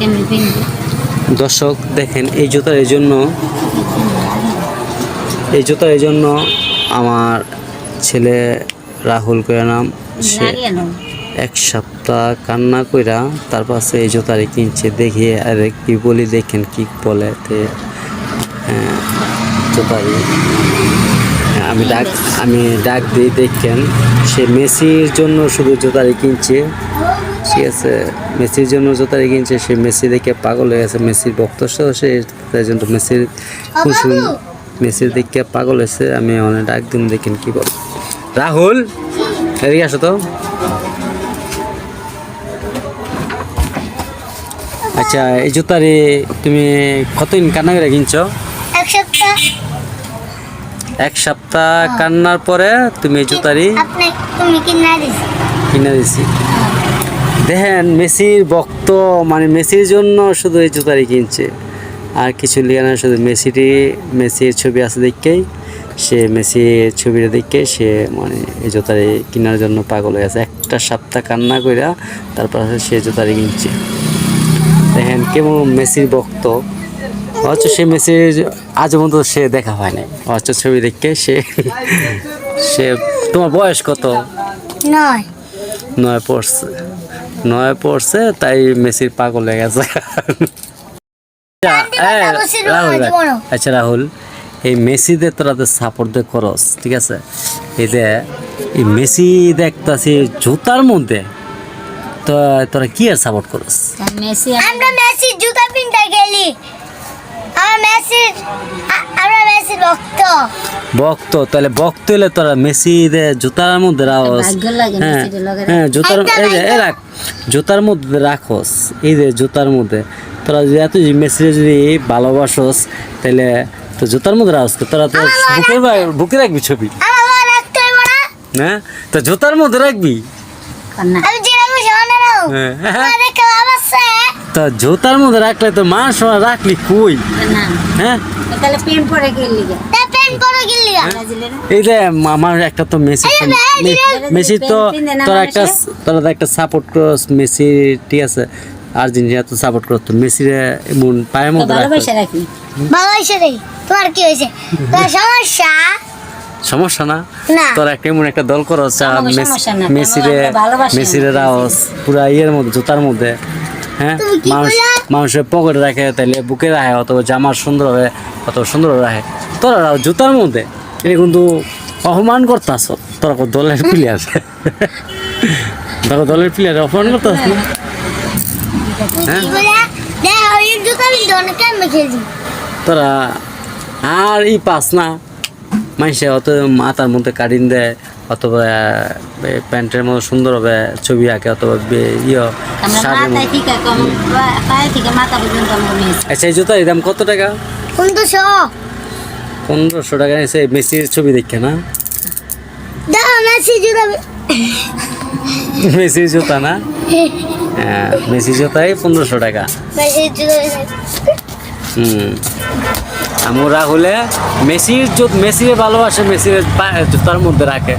পিনবো দর্শক দেখেন এই জুতার এই জন্য এই জুতার এই জন্য আমার ছেলে রাহুল করে নাম সে এক সপ্তাহ কান্না কইরা তার পাশে এই জুতারি কিনছে দেখিয়ে আরে কি বলি দেখেন কি বলে তে হ্যাঁ, জুতারি আমি ডাক আমি ডাক দিই দেখেন সে মেসির জন্য শুধু জুতারি কিনছে। ঠিক আছে মেসির জন্য জুতারি কিনছে সে মেসি দেখে পাগল হয়ে গেছে মেসির ভক্ত সহ সে তাই জন্য মেসির সুন্দর মেসির দেখে পাগল হয়েছে আমি অনেক ডাক দিন দেখেন কি বল। রাহুল এদিকে আসো তো। আচ্ছা এই জুতারি তুমি কতদিন কান্না করে কিনছো? এক সপ্তাহ। এক সপ্তাহ কান্নার পরে তুমি এই জুতারি কিনা দিস দিছি। দেখেন মেসির ভক্ত মানে মেসির জন্য শুধু এই জুতারি কিনছে। আর কিছু লিখে না শুধু মেসিটি মেসির ছবি আছে দেখেই। সে মেসির ছবিটা দেখে সে মানে এই জুতারি কেনার জন্য পাগল হয়ে গেছে। একটা সপ্তাহ কান্না কইরা তারপর সে জুতারি কিনছে। দেখেন কেমন মেসির ভক্ত। অথচ সে মেসির আজ পর্যন্ত সে দেখা হয় নাই। অথচ ছবি দেখে সে সে তোমার বয়স কত? নয়। নয় পড়ছে। নয় পড়ছে তাই মেসির পাগল হয়ে গেছে। আচ্ছা, রাহুল। আচ্ছা রাহুল এই মেসিদের তোরা তো সাপোর্ট দিয়ে করস ঠিক আছে? এই যে এই মেসি দেখতাছি জুতার মধ্যে তো তোরা কি আর সাপোর্ট করস? মেসি আমরা মেসির জুতা পিনতে গেলি। আমরা মেসির আ- আমরা মেসির ভক্ত বক্ত তাহলে বক্ত হলে তোরা মেসিদের জুতার মধ্যে রাখস। হ্যাঁ হ্যাঁ জুতার এই রাখ জুতার মধ্যে রাখস এই যে জুতার মধ্যে। তোরা যদি এত মেসিরে যদি ভালোবাসস তাহলে তো জুতার মধ্যে রাখস তোরা তো বুকের বুকে রাখবি ছবি? হ্যাঁ তো জুতার মধ্যে রাখবি? রাখো হ্যাঁ। আমার তো জুতার মধ্যে রাখলে তো মা সময় রাখলি কই? হ্যাঁ? তাহলে পেন পরে গেলি না এই যে আমার একটা তো মেসি তো তোরা একটা? তোরা তো একটা সাপোর্ট করস মেসি ঠিক আছে। আর্জেন্টিনা তো সাপোর্ট করতো। মেসিরে এমন পায়ের মধ্যে ভালোবাসা রাখি। ভালো হয়েছে রে তোমার কি হয়েছে? তোর সমস্যা? সমস্যা না। তোরা একটা এমন একটা দল না, মেসিরে মেসিরে। রাওস পুরা ইয়ের মধ্যে জুতার মধ্যে। হ্যাঁ? মানুষ মানুষের পকেটে রাখে তাইলে বুকে রাখে অথবা জামার সুন্দর হবে অত সুন্দর রাখে। তোরা জুতার মধ্যে। এটা কিন্তু অপমান করতাস তোরা কো দলের প্লেয়ার তোরা দলের প্লেয়ার অপমান করতাস না? হ্যাঁ? তোরা আর ই পাস না। মানুষে অত মাথার মধ্যে কাটিন দেয় অথবা প্যান্টের মতো সুন্দর হবে ছবি আঁকে অথবা বে- ইয়ে আচ্ছা এই জুতার দাম কত টাকা? পনেরোশো টাকা নিয়েছে মেসির ছবি দেখে না? মেসি মেসির জুতা না? হ্যাঁ মেসির জুতাই পনেরোশো টাকা। হুম। আমরা হলে মেসির মেসির ভালোবাসে মেসির জুতার মধ্যে রাখে।